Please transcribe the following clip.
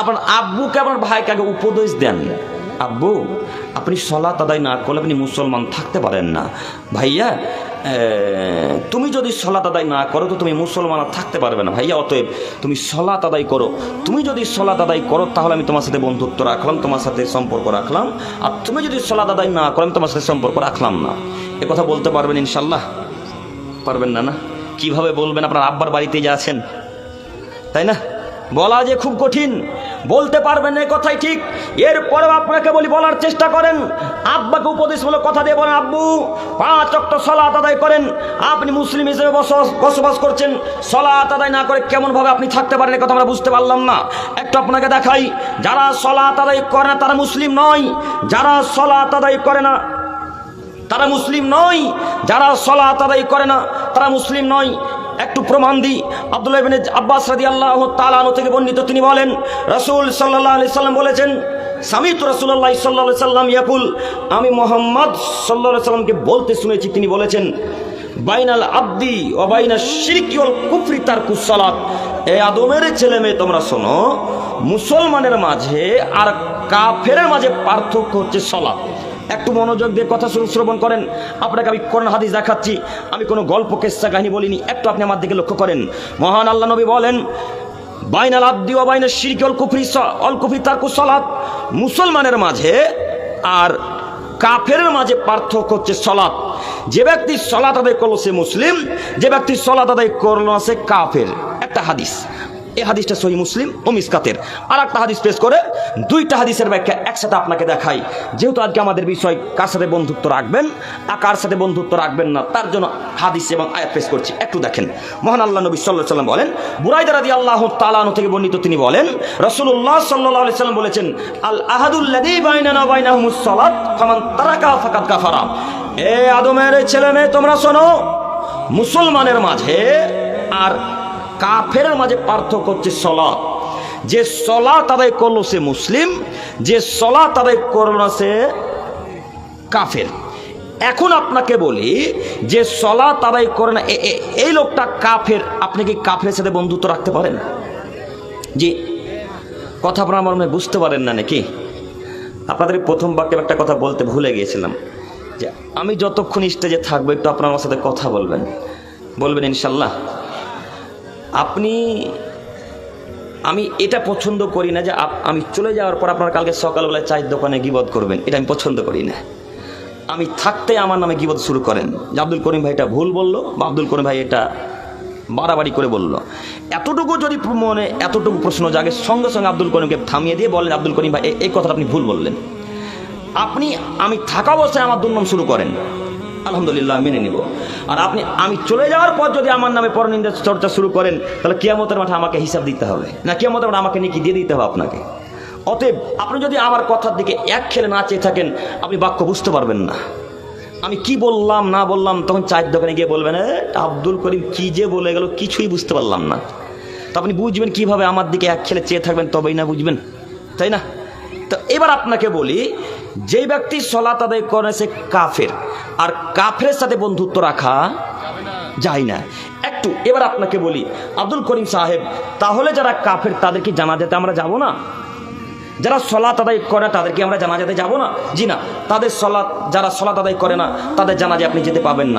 আপনার আব্বুকে আপনার ভাইকে আগে উপদেশ দেন। আব্বু, আপনি সলাত আদায় না করলে আপনি মুসলমান থাকতে পারেন না। ভাইয়া তুমি যদি সলাত আদায় না করো তো তুমি মুসলমান থাকতে পারবে না। ভাইয়া, অতএব তুমি সলাত আদায় করো। তুমি যদি সলাত আদায় করো, তাহলে আমি তোমার সাথে বন্ধুত্ব রাখলাম, তোমার সাথে সম্পর্ক রাখলাম। আর তুমি যদি সলাত আদায় না করো, আমি তোমার সাথে সম্পর্ক রাখলাম না। এ কথা বলতে পারবেন ইনশাল্লাহ পারবেন না না? কীভাবে বলবেন? আপনার আব্বার বাড়িতে যে আছেন, তাই না? বলা যে খুব কঠিন। বলতে পারবেন না এ কথাই ঠিক। এরপরেও আপনাকে বলি, বলার চেষ্টা করেন। আব্বাকে উপদেশমূলক কথা দিয়ে বলেন, আব্বু, পাঁচ অক্ট সলাত আদায় করেন। আপনি মুসলিম হিসেবে বসবাস বসবাস করছেন। সলাত আদায় না করে কেমনভাবে আপনি থাকতে পারেন কথা আমরা বুঝতে পারলাম না। একটু আপনাকে দেখাই, যারা সলাত আদায় করে না, তারা মুসলিম নয়। যারা সলাত আদায় করে না, তারা মুসলিম নয়। যারা সলাত আদায় করে না, তারা মুসলিম নয়। একটু প্রমাণ দিই। আব্দুল্লাহ ইবনে আব্বাস রাদি আল্লাহ তালানো থেকে বর্ণিত তিনি বলেন, রসুল সাল্লাহ আলি সাল্লাম বলেছেন, সামিত রসুল্লাহ সাল্লাহ সাল্লাম ইয়াকুল। আমি মোহাম্মদ সাল্লাহ সাল্লামকে বলতে শুনেছি, তিনি বলেছেন, বাইনাল আব্দি ও বাইনা শিরকিওল কুফরি তার কুসলাত এ আদমের ছেলে মেয়ে তোমরা শোনো, মুসলমানের মাঝে আর কাফেরের মাঝে পার্থক্য হচ্ছে সলাৎ একটু মনোযোগ দিয়ে কথা শুরু শ্রবণ করেন। আপনাকে আমি কোরআন হাদিস দেখাচ্ছি। আমি কোনো গল্প, কেসা, কাহিনী বলিনি। একটু আপনি আমার দিকে লক্ষ্য করেন। মহান আল্লাহ নবী বলেন, বাইনাল আব্দি ও বাইনা শিরকি অল কুফরি অল কুফরি তার মুসলমানের মাঝে আর কাফের মাঝে পার্থক্য হচ্ছে সলাৎ। যে ব্যক্তি সলাৎ আদায় করল সে মুসলিম, যে ব্যক্তি সলাৎ আদায় করল না সে কাফের। একটা হাদিস। এই হাদিসটা সহি মুসলিম ও মিসকাতের। আর একটা হাদিস পেশ করে, দুইটা হাদিসের ব্যাখ্যা একসাথে আপনাকে দেখাই। যেহেতু আজকে আমাদের বিষয় কার সাথে বন্ধুত্ব রাখবেন আর কার সাথে বন্ধুত্ব রাখবেন না, তার জন্য হাদিস এবং আয়াত পেশ করছি। একটু দেখেন। মহান আল্লাহ নবী সাল্লাহ সাল্লাম বলেন, বুরাইদা রাদি আল্লাহ তালানো থেকে বর্ণিত তিনি বলেন রসুল্লাহ সাল্লাহ সাল্লাম বলেছেন, আল আহাদুল্লাদি ফামান তারাকা ফাকাত এ আদমের ছেলে মেয়ে, তোমরা শোনো, মুসলমানের মাঝে আর কাফের মাঝে পার্থক্য হচ্ছে সলাৎ। যে সলাৎ আদায় করল সে মুসলিম, যে সলাৎ আদায় করল না সে কাফের। এখন আপনাকে বলি, যে সলাৎ আদায় করে না এই লোকটা কাফের, আপনি কি কাফের সাথে বন্ধুত্ব রাখতে পারেন? জি। কথা আপনার মনে বুঝতে পারেন না নাকি? আপনাদের প্রথম বাক্যে একটা কথা বলতে ভুলে গিয়েছিলাম, যে আমি যতক্ষণ স্টেজে থাকব, একটু আপনার সাথে কথা বলবেন। বলবেন, ইনশাল্লাহ। আপনি, আমি এটা পছন্দ করি না যে আমি চলে যাওয়ার পর আপনার কালকে সকালবেলায় চায়ের দোকানে গিবদ করবেন। এটা আমি পছন্দ করি না। আমি থাকতে আমার নামে গিবদ শুরু করেন। যে আব্দুল করিম ভাই এটা ভুল বলল বা আব্দুল করিম ভাই এটা বাড়াবাড়ি করে বলল। এতটুকু যদি মনে এতটুকু প্রশ্ন জাগে, সঙ্গে সঙ্গে আব্দুল করিমকে থামিয়ে দিয়ে বলেন, আব্দুল করিম ভাই এই কথাটা আপনি ভুল বললেন। আপনি, আমি থাকা অবস্থায় আমার দুর্নাম শুরু করেন। আলহামদুলিল্লাহ মেনে নিব। আর আপনি আমি চলে যাওয়ার পর যদি আমার নামে পরনিন্দা চর্চা শুরু করেন তাহলে কিয়ামতের মাঠে আমাকে হিসাব দিতে হবে। না কিয়ামতের মাঠে আমাকে নিয়ে কি দিয়ে দিতে হবে আপনাকে। অতএব আপনি যদি আমার কথার দিকে এক খেলে না চেয়ে থাকেন আপনি বাক্য বুঝতে পারবেন না। আমি কি বললাম না বললাম তখন চায়ের দোকানে গিয়ে বলবেন "এ, আব্দুল করিম কি যে বলে গেল কিছুই বুঝতে পারলাম না। তো আপনি বুঝবেন কীভাবে আমার দিকে এক খেলে চেয়ে থাকবেন তবেই না বুঝবেন। তাই না? তো এবার আপনাকে বলি যে ব্যক্তি সলাত আদায় করে সে কাফের। আর কাফের সাথে বন্ধুত্ব রাখা যায় না। একটু এবার আপনাকে বলি, আব্দুল করিম সাহেব, তাহলে যারা কাফের তাদেরকে জানা যেতে আমরা যাব না? যারা সলাত আদায় করে তাদেরকে আমরা জানা জানাজাতে যাব না? জি না, তাদের সলাৎ, যারা সলাত আদায় করে না, তাদের জানাজে আপনি যেতে পাবেন না।